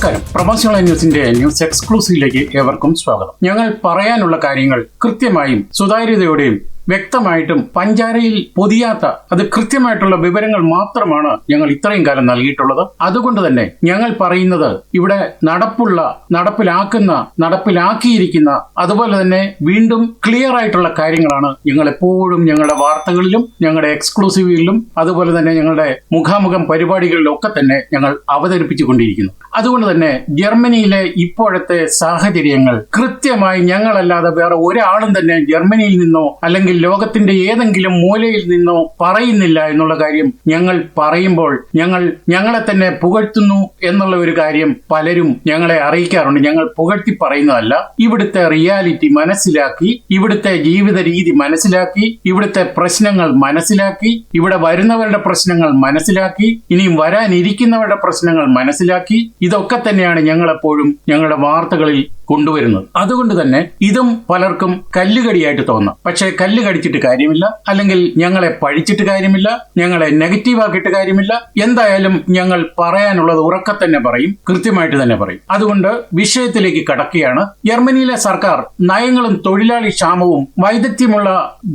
നമസ്കാരം. പ്രവാസികള ന്യൂസിന്റെ ന്യൂസ് എക്സ്ക്ലൂസീവിലേക്ക് ഏവർക്കും സ്വാഗതം. ഞങ്ങൾ പറയാനുള്ള കാര്യങ്ങൾ കൃത്യമായും സുതാര്യതയോടെയും വ്യക്തമായിട്ടും പഞ്ചാരയിൽ പൊതിയാത്ത അത് കൃത്യമായിട്ടുള്ള വിവരങ്ങൾ മാത്രമാണ് ഞങ്ങൾ ഇത്രയും കാലം നൽകിയിട്ടുള്ളത്. അതുകൊണ്ട് തന്നെ ഞങ്ങൾ പറയുന്നത് ഇവിടെ നടപ്പുള്ള നടപ്പിലാക്കുന്ന നടപ്പിലാക്കിയിരിക്കുന്ന അതുപോലെ തന്നെ വീണ്ടും ക്ലിയർ ആയിട്ടുള്ള കാര്യങ്ങളാണ് ഞങ്ങൾ എപ്പോഴും ഞങ്ങളുടെ വാർത്തകളിലും ഞങ്ങളുടെ എക്സ്ക്ലൂസീവിലും അതുപോലെ തന്നെ ഞങ്ങളുടെ മുഖാമുഖം പരിപാടികളിലും ഒക്കെ തന്നെ ഞങ്ങൾ അവതരിപ്പിച്ചുകൊണ്ടിരിക്കുന്നു. അതുകൊണ്ട് തന്നെ ജർമ്മനിയിലെ ഇപ്പോഴത്തെ സാഹചര്യങ്ങൾ കൃത്യമായി ഞങ്ങളല്ലാതെ വേറെ ഒരാളും തന്നെ ജർമ്മനിയിൽ നിന്നോ അല്ലെങ്കിൽ ലോകത്തിന്റെ ഏതെങ്കിലും മൂലയിൽ നിന്നോ പറയുന്നില്ല എന്നുള്ള കാര്യം ഞങ്ങൾ പറയുമ്പോൾ ഞങ്ങൾ ഞങ്ങളെ തന്നെ പുകഴ്ത്തുന്നു എന്നുള്ള ഒരു കാര്യം പലരും ഞങ്ങളെ അറിയിക്കാറുണ്ട്. ഞങ്ങൾ പുകഴ്ത്തി പറയുന്നതല്ല. ഇവിടുത്തെ റിയാലിറ്റി മനസ്സിലാക്കി ഇവിടുത്തെ ജീവിത രീതി മനസ്സിലാക്കി ഇവിടുത്തെ പ്രശ്നങ്ങൾ മനസ്സിലാക്കി ഇവിടെ വരുന്നവരുടെ പ്രശ്നങ്ങൾ മനസ്സിലാക്കി ഇനിയും വരാനിരിക്കുന്നവരുടെ പ്രശ്നങ്ങൾ മനസ്സിലാക്കി. ഇതൊക്കെ തന്നെയാണ് ഞങ്ങളെപ്പോഴും ഞങ്ങളുടെ വാർത്തകളിൽ കൊണ്ടുവരുന്നത്. അതുകൊണ്ട് തന്നെ ഇതും പലർക്കും കല്ലുകടിയായിട്ട് തോന്നാം. പക്ഷേ കല്ല് കടിച്ചിട്ട് കാര്യമില്ല. അല്ലെങ്കിൽ ഞങ്ങളെ പഴിച്ചിട്ട് കാര്യമില്ല. ഞങ്ങളെ നെഗറ്റീവ് ആക്കിയിട്ട് കാര്യമില്ല. എന്തായാലും ഞങ്ങൾ പറയാനുള്ളത് ഉറക്കെ തന്നെ പറയും. കൃത്യമായിട്ട് തന്നെ പറയും. അതുകൊണ്ട് വിഷയത്തിലേക്ക് കടക്കുകയാണ്. ജർമ്മനിയിലെ സർക്കാർ നയങ്ങളും തൊഴിലാളി ക്ഷാമവും വൈദഗ്ധ്യമുള്ള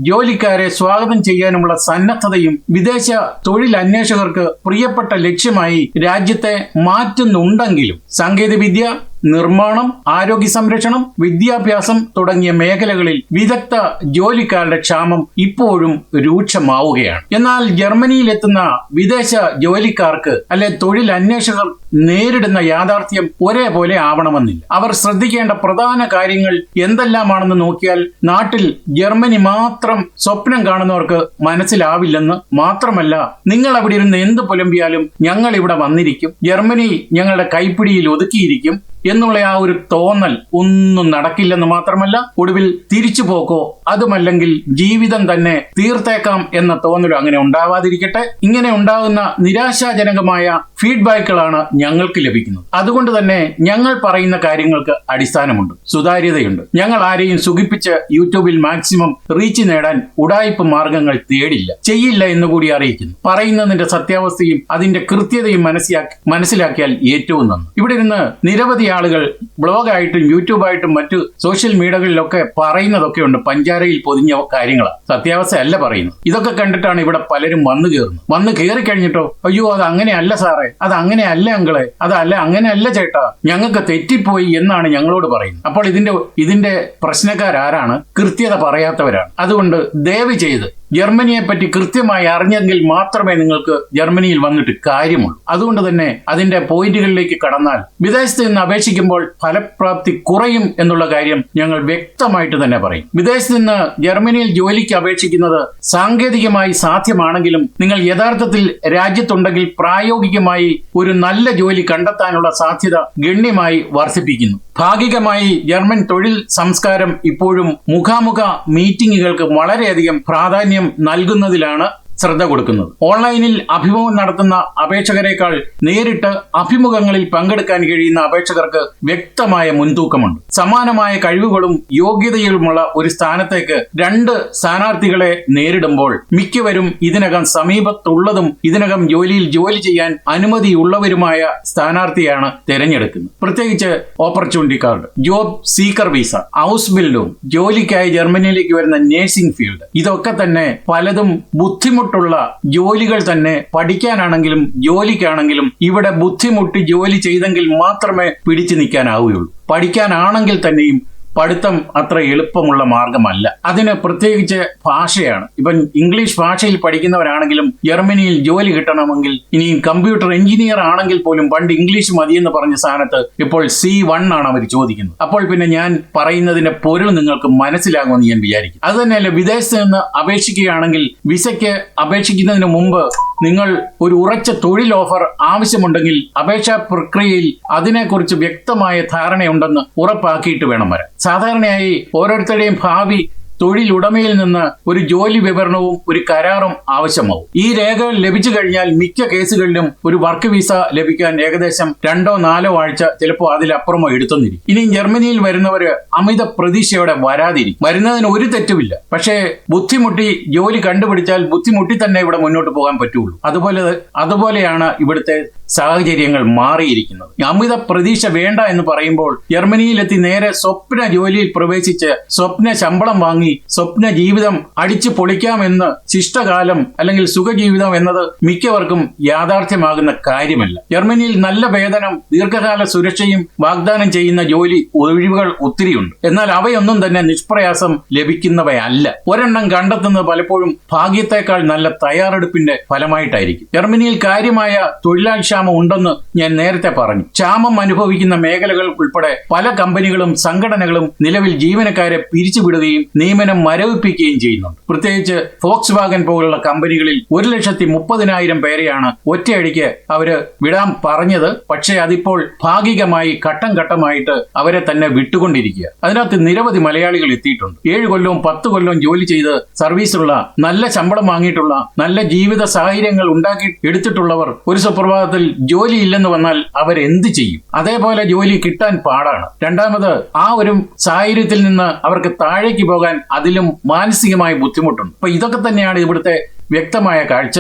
ജോലിക്കാരെ സ്വാഗതം ചെയ്യാനുമുള്ള സന്നദ്ധതയും വിദേശ തൊഴിൽ അന്വേഷകർക്ക് പ്രിയപ്പെട്ട ലക്ഷ്യമായി രാജ്യത്തെ മാറ്റുന്നുണ്ടെങ്കിലും സാങ്കേതികവിദ്യ നിർമ്മാണം ആരോഗ്യ സംരക്ഷണം വിദ്യാഭ്യാസം തുടങ്ങിയ മേഖലകളിൽ വിദഗ്ധ ജോലിക്കാരുടെ ക്ഷാമം ഇപ്പോഴും രൂക്ഷമാവുകയാണ്. എന്നാൽ ജർമ്മനിയിലെത്തുന്ന വിദേശ ജോലിക്കാർക്ക് അല്ലെ തൊഴിൽ അന്വേഷകർ നേരിടുന്ന യാഥാർത്ഥ്യം ഒരേപോലെ ആവണമെന്നില്ല. അവർ ശ്രദ്ധിക്കേണ്ട പ്രധാന കാര്യങ്ങൾ എന്തെല്ലാമാണെന്ന് നോക്കിയാൽ നാട്ടിൽ ജർമ്മനി മാത്രം സ്വപ്നം കാണുന്നവർക്ക് മനസ്സിലാവില്ലെന്ന് മാത്രമല്ല നിങ്ങൾ അവിടെ ഇരുന്ന് എന്ത് പുലമ്പിയാലും ഞങ്ങൾ ഇവിടെ വന്നിരിക്കും. ജർമ്മനി ഞങ്ങളുടെ കൈപ്പിടിയിൽ ഒതുക്കിയിരിക്കും. എന്നുള്ള ആ ഒരു തോന്നൽ ഒന്നും നടക്കില്ലെന്ന് മാത്രമല്ല ഒടുവിൽ തിരിച്ചു പോക്കോ അതുമല്ലെങ്കിൽ ജീവിതം തന്നെ തീർത്തേക്കാം എന്ന തോന്നലും അങ്ങനെ ഉണ്ടാവാതിരിക്കട്ടെ. ഇങ്ങനെ ഉണ്ടാകുന്ന നിരാശാജനകമായ ഫീഡ്ബാക്കുകളാണ് ഞങ്ങൾക്ക് ലഭിക്കുന്നത്. അതുകൊണ്ട് തന്നെ ഞങ്ങൾ പറയുന്ന കാര്യങ്ങൾക്ക് അടിസ്ഥാനമുണ്ട് സുതാര്യതയുണ്ട്. ഞങ്ങൾ ആരെയും സുഖിപ്പിച്ച് യൂട്യൂബിൽ മാക്സിമം റീച്ച് നേടാൻ ഉടായ്പ മാർഗങ്ങൾ തേടില്ല ചെയ്യില്ല എന്ന് കൂടി അറിയിക്കുന്നു. പറയുന്നതിന്റെ സത്യാവസ്ഥയും അതിന്റെ കൃത്യതയും മനസ്സിലാക്കി മനസ്സിലാക്കിയാൽ ഏറ്റവും നന്ന്. ഇവിടെ നിന്ന് നിരവധി ആളുകൾ ബ്ലോഗായിട്ടും യൂട്യൂബായിട്ടും മറ്റു സോഷ്യൽ മീഡിയകളിലൊക്കെ പറയുന്നതൊക്കെ ഉണ്ട്. പഞ്ചാരയിൽ പൊതിഞ്ഞ കാര്യങ്ങളാണ് സത്യാവസ്ഥ അല്ല പറയുന്നത്. ഇതൊക്കെ കണ്ടിട്ടാണ് ഇവിടെ പലരും വന്നു കയറുന്നത്. വന്ന് കയറി കഴിഞ്ഞിട്ടോ? അയ്യോ അത് അങ്ങനെയല്ല സാറേ. അത് അങ്ങനെയല്ല അങ്കളെ. അതല്ല അങ്ങനെയല്ല ചേട്ടാ. ഞങ്ങൾക്ക് തെറ്റിപ്പോയി എന്നാണ് ഞങ്ങളോട് പറയുന്നത്. അപ്പോൾ ഇതിന്റെ ഇതിന്റെ പ്രശ്നക്കാരാരാണ്? കൃത്യത പറയാത്തവരാണ്. അതുകൊണ്ട് ദയവ് ചെയ്ത് ജർമ്മനിയെ പറ്റി കൃത്യമായി അറിഞ്ഞെങ്കിൽ മാത്രമേ നിങ്ങൾക്ക് ജർമ്മനിയിൽ വന്നിട്ട് കാര്യമുള്ളൂ. അതുകൊണ്ട് തന്നെ അതിന്റെ പോയിന്റുകളിലേക്ക് കടന്നാൽ വിദേശത്ത് നിന്ന് അപേക്ഷിക്കുമ്പോൾ ഫലപ്രാപ്തി കുറയും എന്നുള്ള കാര്യം ഞങ്ങൾ വ്യക്തമായിട്ട് തന്നെ പറയും. വിദേശത്ത് നിന്ന് ജർമ്മനിയിൽ ജോലിക്ക് അപേക്ഷിക്കുന്നത് സാങ്കേതികമായി സാധ്യമാണെങ്കിലും നിങ്ങൾ യഥാർത്ഥത്തിൽ രാജ്യത്തുണ്ടെങ്കിൽ പ്രായോഗികമായി ഒരു നല്ല ജോലി കണ്ടെത്താനുള്ള സാധ്യത ഗണ്യമായി വർദ്ധിപ്പിക്കുന്നു. ഭാഗികമായി ജർമ്മൻ തൊഴിൽ സംസ്കാരം ഇപ്പോഴും മുഖാമുഖ മീറ്റിംഗുകൾക്ക് വളരെയധികം പ്രാധാന്യം നൽകുന്നതിലാണ് ശ്രദ്ധ കൊടുക്കുന്നത്. ഓൺലൈനിൽ അഭിമുഖം നടത്തുന്ന അപേക്ഷകരെക്കാൾ നേരിട്ട് അഭിമുഖങ്ങളിൽ പങ്കെടുക്കാൻ കഴിയുന്ന അപേക്ഷകർക്ക് വ്യക്തമായ മുൻതൂക്കമുണ്ട്. സമാനമായ കഴിവുകളും യോഗ്യതയുമുള്ള ഒരു സ്ഥാനത്തേക്ക് രണ്ട് സ്ഥാനാർത്ഥികളെ നേരിടുമ്പോൾ മിക്കവരും ഇതിനകം സമീപത്തുള്ളതും ഇതിനകം ജോലിയിൽ ജോലി ചെയ്യാൻ അനുമതിയുള്ളവരുമായ സ്ഥാനാർത്ഥിയാണ് തിരഞ്ഞെടുക്കുന്നത്. പ്രത്യേകിച്ച് opportunity card job seeker visa house ബിൽഡും ജോലിക്കായി ജർമ്മനിയിലേക്ക് വരുന്ന നേഴ്സിംഗ് ഫീൽഡ് ഇതൊക്കെ തന്നെ പലതും ബുദ്ധിമുട്ട് ബുദ്ധിമുട്ടുള്ള ജോലികൾ തന്നെ പഠിക്കാനാണെങ്കിലും ജോലിക്കാണെങ്കിലും ഇവിടെ ബുദ്ധിമുട്ടി ജോലി ചെയ്തെങ്കിൽ മാത്രമേ പിടിച്ചു നിൽക്കാനാവുകയുള്ളൂ. പഠിക്കാനാണെങ്കിൽ തന്നെയും പഠിത്തം അത്ര എളുപ്പമുള്ള മാർഗമല്ല. അതിന് പ്രത്യേകിച്ച് ഭാഷയാണ്. ഇപ്പം ഇംഗ്ലീഷ് ഭാഷയിൽ പഠിക്കുന്നവരാണെങ്കിലും ജർമ്മനിയിൽ ജോലി കിട്ടണമെങ്കിൽ ഇനിയും കമ്പ്യൂട്ടർ എഞ്ചിനീയർ ആണെങ്കിൽ പോലും പണ്ട് ഇംഗ്ലീഷ് മതിയെന്ന് പറഞ്ഞ സ്ഥാനത്ത് ഇപ്പോൾ സി വൺ ആണ് അവർ ചോദിക്കുന്നത്. അപ്പോൾ പിന്നെ ഞാൻ പറയുന്നതിന്റെ പൊരുൾ നിങ്ങൾക്ക് മനസ്സിലാകുമെന്ന് ഞാൻ വിചാരിക്കും. അത് തന്നെയല്ല വിദേശത്ത് നിന്ന് അപേക്ഷിക്കുകയാണെങ്കിൽ വിസയ്ക്ക് അപേക്ഷിക്കുന്നതിന് മുമ്പ് നിങ്ങൾ ഒരു ഉറച്ച തൊഴിൽ ഓഫർ ആവശ്യമുണ്ടെങ്കിൽ അപേക്ഷാ പ്രക്രിയയിൽ അതിനെക്കുറിച്ച് വ്യക്തമായ ധാരണയുണ്ടെന്ന് ഉറപ്പാക്കിയിട്ട് വേണം വരാൻ. സാധാരണയായി ഓരോരുത്തരുടെയും ഭാവി തൊഴിലുടമയിൽ നിന്ന് ഒരു ജോലി വിവരണവും ഒരു കരാറും ആവശ്യമാവും. ഈ രേഖകൾ ലഭിച്ചു കഴിഞ്ഞാൽ മിക്ക കേസുകളിലും ഒരു വർക്ക് വിസ ലഭിക്കാൻ ഏകദേശം രണ്ടോ നാലോ ആഴ്ച ചിലപ്പോൾ അതിലപ്പുറമോ എടുത്തുന്നിരിക്കും ഇനി ജർമ്മനിയിൽ വരുന്നവര് അമിത പ്രതീക്ഷയോടെ വരാതിരിക്കും. വരുന്നതിന് ഒരു തെറ്റുമില്ല. പക്ഷേ ബുദ്ധിമുട്ടി ജോലി കണ്ടുപിടിച്ചാൽ ബുദ്ധിമുട്ടി തന്നെ ഇവിടെ മുന്നോട്ട് പോകാൻ പറ്റുള്ളൂ. അതുപോലെ അതുപോലെയാണ് ഇവിടുത്തെ സാഹചര്യങ്ങൾ മാറിയിരിക്കുന്നത്. അമിത പ്രതീക്ഷ വേണ്ട എന്ന് പറയുമ്പോൾ ജർമ്മനിയിലെത്തി നേരെ സ്വപ്ന ജോലിയിൽ പ്രവേശിച്ച് സ്വപ്ന ശമ്പളം വാങ്ങി സ്വപ്ന ജീവിതം അടിച്ചു പൊളിക്കാമെന്ന് ശിഷ്ടകാലം അല്ലെങ്കിൽ സുഖജീവിതം എന്നത് മിക്കവർക്കും യാഥാർത്ഥ്യമാകുന്ന കാര്യമല്ല. ജർമ്മനിയിൽ നല്ല വേതനം ദീർഘകാല സുരക്ഷയും വാഗ്ദാനം ചെയ്യുന്ന ജോലി ഒഴിവുകൾ ഒത്തിരിയുണ്ട്. എന്നാൽ അവയൊന്നും തന്നെ നിഷ്പ്രയാസം ലഭിക്കുന്നവയല്ല. ഒരെണ്ണം കണ്ടെത്തുന്നത് പലപ്പോഴും ഭാഗ്യത്തെക്കാൾ നല്ല തയ്യാറെടുപ്പിന്റെ ഫലമായിട്ടായിരിക്കും. ജർമ്മനിയിൽ കാര്യമായ തൊഴിലാളി ക്ഷാമം ഉണ്ടെന്ന് ഞാൻ നേരത്തെ പറഞ്ഞു. ക്ഷാമം അനുഭവിക്കുന്ന മേഖലകൾ ഉൾപ്പെടെ പല കമ്പനികളും സംഘടനകളും നിലവിൽ ജീവനക്കാരെ പിരിച്ചുവിടുകയും നിയമനം മരവിപ്പിക്കുകയും ചെയ്യുന്നുണ്ട്. പ്രത്യേകിച്ച് ഫോക്സ് വാഗൻ പോലുള്ള കമ്പനികളിൽ ഒരു ലക്ഷത്തി മുപ്പതിനായിരം പേരെയാണ് ഒറ്റയടിക്ക് അവർ വിടാൻ പറഞ്ഞത്. പക്ഷേ അതിപ്പോൾ ഭാഗികമായി ഘട്ടം ഘട്ടമായിട്ട് അവരെ തന്നെ വിട്ടുകൊണ്ടിരിക്കുക. അതിനകത്ത് നിരവധി മലയാളികൾ എത്തിയിട്ടുണ്ട്. ഏഴ് കൊല്ലവും പത്ത് കൊല്ലവും ജോലി ചെയ്ത് സർവീസുള്ള നല്ല ശമ്പളം വാങ്ങിയിട്ടുള്ള നല്ല ജീവിത സാഹചര്യങ്ങൾ ഉണ്ടാക്കി എടുത്തിട്ടുള്ളവർ ഒരു സുപ്രഭാതത്തിൽ ജോലി ഇല്ലെന്ന് വന്നാൽ അവരെന്ത് ചെയ്യും? അതേപോലെ ജോലി കിട്ടാൻ പാടാണ്. രണ്ടാമത് ആ ഒരു സാഹചര്യത്തിൽ നിന്ന് അവർക്ക് താഴേക്ക് പോകാൻ അതിലും മാനസികമായ ബുദ്ധിമുട്ടുണ്ട്. അപ്പൊ ഇതൊക്കെ തന്നെയാണ് ഇവിടുത്തെ വ്യക്തമായ കാഴ്ച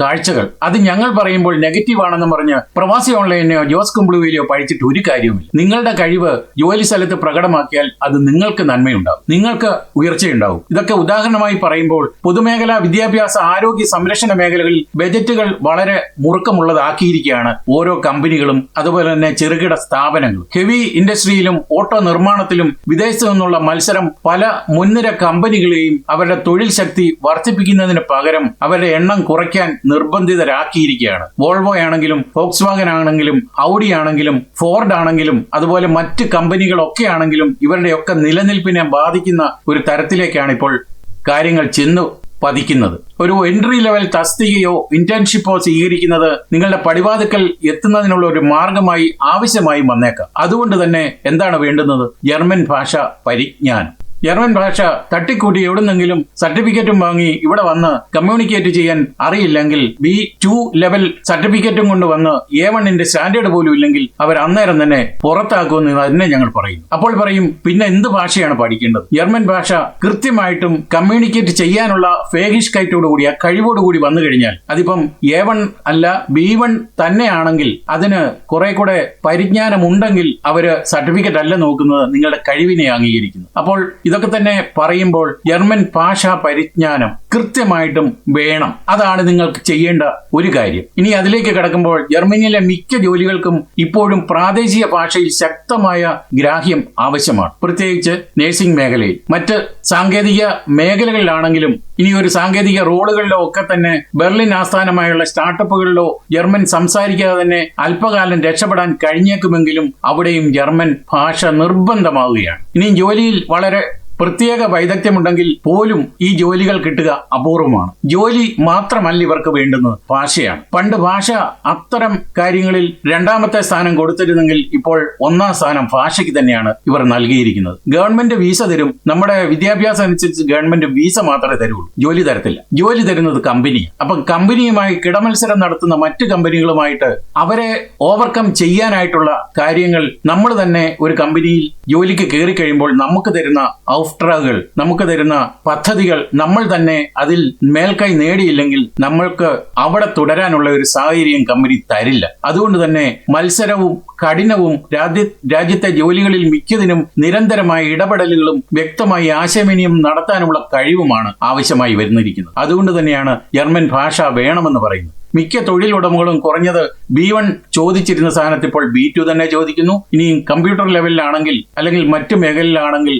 കാഴ്ചകൾ. അത് ഞങ്ങൾ പറയുമ്പോൾ നെഗറ്റീവ് ആണെന്ന് പറഞ്ഞ് പ്രവാസി ഓൺലൈനെയോ ജോസ് കുംബ്ലുവിലെയോ പഴിച്ചിട്ട് ഒരു കാര്യവുമില്ല. നിങ്ങളുടെ കഴിവ് ജോലി സ്ഥലത്ത് പ്രകടമാക്കിയാൽ അത് നിങ്ങൾക്ക് നന്മയുണ്ടാവും. നിങ്ങൾക്ക് ഉയർച്ചയുണ്ടാവും. ഇതൊക്കെ ഉദാഹരണമായി പറയുമ്പോൾ പൊതുമേഖലാ വിദ്യാഭ്യാസ ആരോഗ്യ സംരക്ഷണ മേഖലകളിൽ ബജറ്റുകൾ വളരെ മുറുക്കമുള്ളതാക്കിയിരിക്കുകയാണ് ഓരോ കമ്പനികളും അതുപോലെ തന്നെ ചെറുകിട സ്ഥാപനങ്ങളും. ഹെവി ഇൻഡസ്ട്രിയിലും ഓട്ടോ നിർമ്മാണത്തിലും വിദേശത്തു നിന്നുള്ള മത്സരം പല മുൻനിര കമ്പനികളെയും അവരുടെ തൊഴിൽ ശക്തി വർദ്ധിപ്പിക്കുന്നതിന് പകരം അവരുടെ എണ്ണം കുറയ്ക്കാൻ നിർബന്ധിതരാക്കിയിരിക്കുകയാണ്. വോൾവോ ആണെങ്കിലും ഫോക്സ് വാഗൻ ആണെങ്കിലും ഔഡി ആണെങ്കിലും ഫോർഡ് ആണെങ്കിലും അതുപോലെ മറ്റ് കമ്പനികളൊക്കെ ആണെങ്കിലും ഇവരുടെയൊക്കെ നിലനിൽപ്പിനെ ബാധിക്കുന്ന ഒരു തരത്തിലേക്കാണ് ഇപ്പോൾ കാര്യങ്ങൾ ചെന്നു പതിക്കുന്നത്. ഒരു എൻട്രി ലെവൽ തസ്തികയോ ഇന്റേൺഷിപ്പോ സ്വീകരിക്കുന്നത് നിങ്ങളുടെ പടിവാതുക്കൽ എത്തുന്നതിനുള്ള ഒരു മാർഗമായി ആവശ്യമായി വന്നേക്കാം. അതുകൊണ്ട് തന്നെ എന്താണ് വേണ്ടുന്നത്? ജർമ്മൻ ഭാഷ പരിജ്ഞാനം. ജർമ്മൻ ഭാഷ തട്ടിക്കൂട്ടി എവിടുന്നെങ്കിലും സർട്ടിഫിക്കറ്റും വാങ്ങി ഇവിടെ വന്ന് കമ്മ്യൂണിക്കേറ്റ് ചെയ്യാൻ അറിയില്ലെങ്കിൽ ബി ടു ലെവൽ സർട്ടിഫിക്കറ്റും കൊണ്ട് വന്ന് എ വണ്ണിന്റെ സ്റ്റാൻഡേർഡ് പോലും ഇല്ലെങ്കിൽ അവർ അന്നേരം തന്നെ പുറത്താക്കുമെന്ന് തന്നെ ഞങ്ങൾ പറയും. അപ്പോൾ പറയും പിന്നെ എന്ത് ഭാഷയാണ് പഠിക്കേണ്ടത്? ജർമ്മൻ ഭാഷ കൃത്യമായിട്ടും കമ്മ്യൂണിക്കേറ്റ് ചെയ്യാനുള്ള ഫേഗിഷ് കൈറ്റോടുകൂടി ആ കഴിവോടുകൂടി വന്നു കഴിഞ്ഞാൽ അതിപ്പം എ വൺ അല്ല ബി വൺ തന്നെയാണെങ്കിൽ അതിന് കുറെ കൂടെ പരിജ്ഞാനം ഉണ്ടെങ്കിൽ അവർ സർട്ടിഫിക്കറ്റ് അല്ല നോക്കുന്നത് നിങ്ങളുടെ കഴിവിനെ അംഗീകരിക്കുന്നു. അപ്പോൾ ഇതൊക്കെ തന്നെ പറയുമ്പോൾ ജർമ്മൻ ഭാഷാ പരിജ്ഞാനം കൃത്യമായിട്ടും വേണം. അതാണ് നിങ്ങൾക്ക് ചെയ്യേണ്ട ഒരു കാര്യം. ഇനി അതിലേക്ക് കടക്കുമ്പോൾ ജർമ്മനിയിലെ മിക്ക ജോലികൾക്കും ഇപ്പോഴും പ്രാദേശിക ഭാഷയിൽ ശക്തമായ ഗ്രാഹ്യം ആവശ്യമാണ്. പ്രത്യേകിച്ച് നഴ്സിംഗ് മേഖലയിൽ. മറ്റ് സാങ്കേതിക മേഖലകളിലാണെങ്കിലും ഇനി ഒരു സാങ്കേതിക റോളുകളിലോ ഒക്കെ തന്നെ ബെർലിൻ ആസ്ഥാനമായുള്ള സ്റ്റാർട്ടപ്പുകളിലോ ജർമ്മൻ സംസാരിക്കാതെ തന്നെ അല്പകാലം രക്ഷപ്പെടാൻ കഴിഞ്ഞേക്കുമെങ്കിലും അവിടെയും ജർമ്മൻ ഭാഷ നിർബന്ധമാവുകയാണ്. ഇനിയും ജോലിയിൽ വളരെ പ്രത്യേക വൈദഗ്ധ്യമുണ്ടെങ്കിൽ പോലും ഈ ജോലികൾ കിട്ടുക അപൂർവമാണ്. ജോലി മാത്രമല്ല ഇവർക്ക് വേണ്ടുന്നത്. ഭാഷയാണ്. പണ്ട് ഭാഷ അത്തരം കാര്യങ്ങളിൽ രണ്ടാമത്തെ സ്ഥാനം കൊടുത്തിരുന്നെങ്കിൽ ഇപ്പോൾ ഒന്നാം സ്ഥാനം ഭാഷയ്ക്ക് തന്നെയാണ് ഇവർ നൽകിയിരിക്കുന്നത്. ഗവൺമെന്റ് വീസ തരും. നമ്മുടെ വിദ്യാഭ്യാസം അനുസരിച്ച് ഗവൺമെന്റ് വീസ മാത്രമേ തരുള്ളൂ. ജോലി തരത്തില്ല. ജോലി തരുന്നത് കമ്പനി. അപ്പം കമ്പനിയുമായി കിടമത്സരം നടത്തുന്ന മറ്റ് കമ്പനികളുമായിട്ട് അവരെ ഓവർകം ചെയ്യാനായിട്ടുള്ള കാര്യങ്ങൾ നമ്മൾ തന്നെ ഒരു കമ്പനിയിൽ ജോലിക്ക് കയറി കഴിയുമ്പോൾ നമുക്ക് തരുന്ന ഔഫ്ട്രകൾ നമുക്ക് തരുന്ന പദ്ധതികൾ നമ്മൾ തന്നെ അതിൽ മേൽക്കൈ നേടിയില്ലെങ്കിൽ നമ്മൾക്ക് അവിടെ തുടരാനുള്ള ഒരു സാഹചര്യം കമ്പനി തരില്ല. അതുകൊണ്ട് തന്നെ മത്സരവും കഠിനവും രാജ്യ രാജ്യത്തെ ജോലികളിൽ മിക്കതിനും നിരന്തരമായ ഇടപെടലുകളും വ്യക്തമായി ആശയവിനിമയം നടത്താനുള്ള കഴിവുമാണ് ആവശ്യമായി വരുന്നിരിക്കുന്നത്. അതുകൊണ്ട് തന്നെയാണ് ജർമ്മൻ ഭാഷ വേണമെന്ന് പറയുന്നത്. മിക്ക തൊഴിലുടമകളും കുറഞ്ഞത് ബി വൺ ചോദിച്ചിരുന്ന സ്ഥാനത്ത് ഇപ്പോൾ ബി ടു തന്നെ ചോദിക്കുന്നു. ഇനി കമ്പ്യൂട്ടർ ലെവലിലാണെങ്കിൽ അല്ലെങ്കിൽ മറ്റു മേഖലയിലാണെങ്കിൽ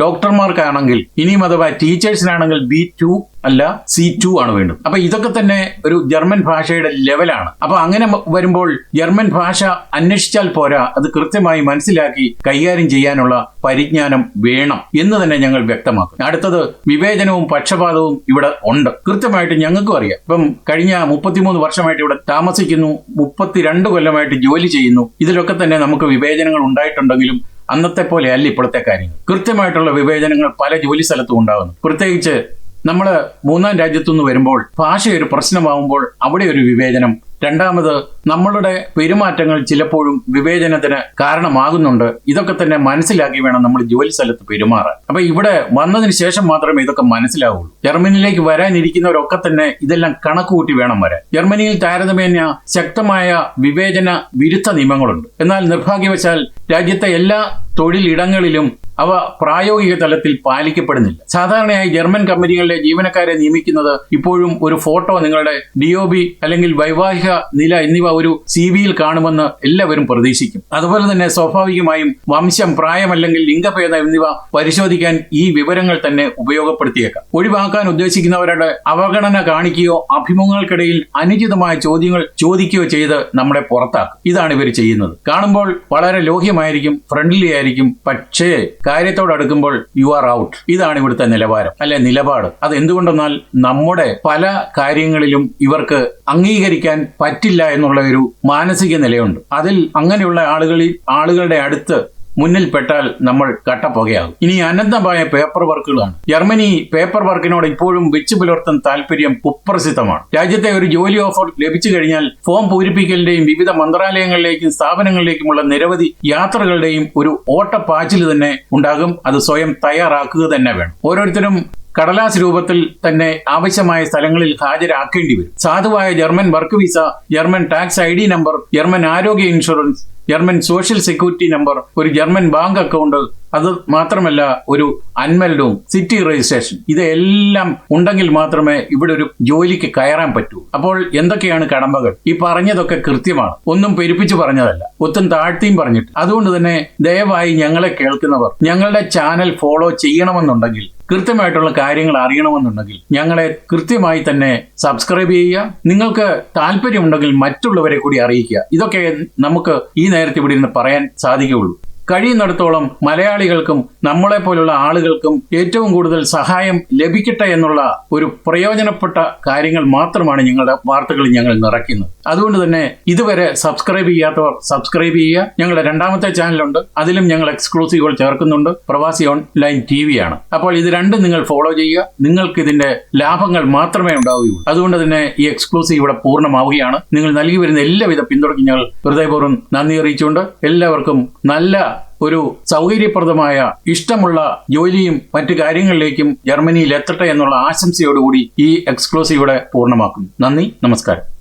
ഡോക്ടർമാർക്കാണെങ്കിൽ ഇനിയും അഥവാ ടീച്ചേഴ്സിനാണെങ്കിൽ ബി ടു അല്ല സി ടു ആണ് വേണ്ടത്. അപ്പൊ ഇതൊക്കെ തന്നെ ഒരു ജർമ്മൻ ഭാഷയുടെ ലെവലാണ്. അപ്പൊ അങ്ങനെ വരുമ്പോൾ ജർമ്മൻ ഭാഷ അന്വേഷിച്ചാൽ പോരാ അത് കൃത്യമായി മനസ്സിലാക്കി കൈകാര്യം ചെയ്യാനുള്ള പരിജ്ഞാനം വേണം എന്ന് തന്നെ ഞങ്ങൾ വ്യക്തമാക്കും അടുത്തത് വിവേചനവും പക്ഷപാതവും ഇവിടെ ഉണ്ട്. കൃത്യമായിട്ട് ഞങ്ങൾക്കും അറിയാം. ഇപ്പം കഴിഞ്ഞ മുപ്പത്തിമൂന്ന് വർഷമായിട്ട് ഇവിടെ താമസിക്കുന്നു മുപ്പത്തിരണ്ട് കൊല്ലമായിട്ട് ജോലി ചെയ്യുന്നു. ഇതിലൊക്കെ തന്നെ നമുക്ക് വിവേചനങ്ങൾ ഉണ്ടായിട്ടുണ്ടെങ്കിലും അന്നത്തെ പോലെ അല്ല ഇപ്പോഴത്തെ കാര്യങ്ങൾ കൃത്യമായിട്ടുള്ള വിവേചനങ്ങൾ പല ജോലി സ്ഥലത്തും ഉണ്ടാകുന്നു. പ്രത്യേകിച്ച് നമ്മൾ മൂന്നാം രാജ്യത്തുനിന്ന് വരുമ്പോൾ ഭാഷ ഒരു പ്രശ്നമാവുമ്പോൾ അവിടെ ഒരു വിവേചനം രണ്ടാമത് നമ്മളുടെ പെരുമാറ്റങ്ങൾ ചിലപ്പോഴും വിവേചനത്തിന് കാരണമാകുന്നുണ്ട്. ഇതൊക്കെ തന്നെ മനസ്സിലാക്കി വേണം നമ്മൾ ജോലി സ്ഥലത്ത് പെരുമാറാൻ. അപ്പൊ ഇവിടെ വന്നതിന് ശേഷം മാത്രമേ ഇതൊക്കെ മനസ്സിലാവുള്ളൂ. ജർമ്മനിയിലേക്ക് വരാനിരിക്കുന്നവരൊക്കെ തന്നെ ഇതെല്ലാം കണക്കുകൂട്ടി വേണം വരാൻ. ജർമ്മനിയിൽ താരതമ്യേന ശക്തമായ വിവേചന വിരുദ്ധ നിയമങ്ങളുണ്ട്. എന്നാൽ നിർഭാഗ്യവശാൽ രാജ്യത്തെ എല്ലാ തൊഴിലിടങ്ങളിലും അവ പ്രായോഗിക തലത്തിൽ പാലിക്കപ്പെടുന്നില്ല. സാധാരണയായി ജർമ്മൻ കമ്പനികളിലെ ജീവനക്കാരെ നിയമിക്കുന്നത് ഇപ്പോഴും ഒരു ഫോട്ടോ നിങ്ങളുടെ ഡി അല്ലെങ്കിൽ വൈവാഹിക നില എന്നിവ ഒരു സി വിയിൽ കാണുമെന്ന് എല്ലാവരും പ്രതീക്ഷിക്കും. അതുപോലെ തന്നെ സ്വാഭാവികമായും വംശം പ്രായം അല്ലെങ്കിൽ ലിംഗഭേദം എന്നിവ പരിശോധിക്കാൻ ഈ വിവരങ്ങൾ തന്നെ ഉപയോഗപ്പെടുത്തിയേക്കാം. ഒഴിവാക്കാൻ ഉദ്ദേശിക്കുന്നവരുടെ അവഗണന കാണിക്കുകയോ അഭിമുഖങ്ങൾക്കിടയിൽ അനുചിതമായ ചോദ്യങ്ങൾ ചോദിക്കുകയോ ചെയ്ത് നമ്മളെ പുറത്താക്കും. ഇതാണ് ഇവർ ചെയ്യുന്നത്. കാണുമ്പോൾ വളരെ ലോഹ്യമായിരിക്കും ഫ്രണ്ട്ലി ആയിരിക്കും പക്ഷേ കാര്യത്തോടടുക്കുമ്പോൾ യു ആർ ഔട്ട് ഇതാണ് ഇവിടുത്തെ നിലവാരം അല്ലെ നിലപാട്. അത് എന്തുകൊണ്ടെന്നാൽ നമ്മുടെ പല കാര്യങ്ങളിലും ഇവർക്ക് അംഗീകരിക്കാൻ പറ്റില്ല എന്നുള്ള ഒരു മാനസിക നിലയുണ്ട്. അതിൽ അങ്ങനെയുള്ള ആളുകളിൽ ആളുകളുടെ അടുത്ത് മുന്നിൽപ്പെട്ടാൽ നമ്മൾ കട്ടപ്പുകയാകും. ഇനി അനന്തമായ പേപ്പർ വർക്കുകളാണ് ജർമ്മനി പേപ്പർ വർക്കിനോട് ഇപ്പോഴും വെച്ചു പുലർത്തുന്ന താല്പര്യം കുപ്രസിദ്ധമാണ്. രാജ്യത്തെ ഒരു ജോലി ഓഫർ ലഭിച്ചു കഴിഞ്ഞാൽ ഫോം പൂരിപ്പിക്കലിന്റെയും വിവിധ മന്ത്രാലയങ്ങളിലേക്കും സ്ഥാപനങ്ങളിലേക്കുമുള്ള നിരവധി യാത്രകളുടെയും ഒരു ഓട്ടപ്പാച്ചിൽ തന്നെ ഉണ്ടാകും. അത് സ്വയം തയ്യാറാക്കുക തന്നെ വേണം. ഓരോരുത്തരും കടലാസ് രൂപത്തിൽ തന്നെ ആവശ്യമായ സ്ഥലങ്ങളിൽ ഹാജരാക്കേണ്ടി വരും. സാധുവായ German work visa German tax I D number German ആരോഗ്യ insurance German social security number ഒരു ജർമ്മൻ ബാങ്ക് അക്കൗണ്ട് അത് മാത്രമല്ല ഒരു അൻമൽഡും സിറ്റി രജിസ്ട്രേഷൻ. ഇതെല്ലാം ഉണ്ടെങ്കിൽ മാത്രമേ ഇവിടെ ഒരു ജോലിക്ക് കയറാൻ പറ്റൂ. അപ്പോൾ എന്തൊക്കെയാണ് കടമ്പകൾ? ഈ പറഞ്ഞതൊക്കെ കൃത്യമാണ്. ഒന്നും പെരുപ്പിച്ചു പറഞ്ഞതല്ല. ഒത്തും താഴ്ത്തിയും പറഞ്ഞിട്ട്. അതുകൊണ്ട് തന്നെ ദയവായി ഞങ്ങളെ കേൾക്കുന്നവർ ഞങ്ങളുടെ ചാനൽ ഫോളോ ചെയ്യണമെന്നുണ്ടെങ്കിൽ കൃത്യമായിട്ടുള്ള കാര്യങ്ങൾ അറിയണമെന്നുണ്ടെങ്കിൽ ഞങ്ങളെ കൃത്യമായി തന്നെ സബ്സ്ക്രൈബ് ചെയ്യുക. നിങ്ങൾക്ക് താല്പര്യമുണ്ടെങ്കിൽ മറ്റുള്ളവരെ കൂടി അറിയിക്കുക. ഇതൊക്കെ നമുക്ക് ഈ നേരത്തെ ഇവിടെ ഇരുന്ന് പറയാൻ സാധിക്കുകയുള്ളൂ. കഴിയുന്നിടത്തോളം മലയാളികൾക്കും നമ്മളെ പോലുള്ള ആളുകൾക്കും ഏറ്റവും കൂടുതൽ സഹായം ലഭിക്കട്ടെ എന്നുള്ള ഒരു പ്രയോജനപ്പെട്ട കാര്യങ്ങൾ മാത്രമാണ് ഞങ്ങളുടെ വാർത്തകളിൽ ഞങ്ങൾ നിറയ്ക്കുന്നത്. അതുകൊണ്ട് തന്നെ ഇതുവരെ സബ്സ്ക്രൈബ് ചെയ്യാത്തവർ സബ്സ്ക്രൈബ് ചെയ്യുക. ഞങ്ങളുടെ രണ്ടാമത്തെ ചാനലുണ്ട്. അതിലും ഞങ്ങൾ എക്സ്ക്ലൂസീവുകൾ ചേർക്കുന്നുണ്ട്. പ്രവാസി ഓൺലൈൻ ടി വി ആണ്. അപ്പോൾ ഇത് രണ്ടും നിങ്ങൾ ഫോളോ ചെയ്യുക. നിങ്ങൾക്ക് ഇതിന്റെ ലാഭങ്ങൾ മാത്രമേ ഉണ്ടാവുകയുള്ളൂ. അതുകൊണ്ട് തന്നെ ഈ എക്സ്ക്ലൂസീവ് ഇവിടെ പൂർണമാവുകയാണ്. നിങ്ങൾ നൽകി വരുന്ന എല്ലാവിധ പിന്തുണയ്ക്കും ഞങ്ങൾ ഹൃദയപൂർവം നന്ദി അറിയിച്ചുകൊണ്ട് എല്ലാവർക്കും നല്ല ഒരു സൗകര്യപ്രദമായ ഇഷ്ടമുള്ള ജോലിയും മറ്റു കാര്യങ്ങളിലേക്കും ജർമ്മനിയിൽ എത്തട്ടെ എന്നുള്ള ആശംസയോടുകൂടി ഈ എക്സ്ക്ലൂസീവ് ഇവിടെ പൂർണമാക്കുന്നു. നന്ദി. നമസ്കാരം.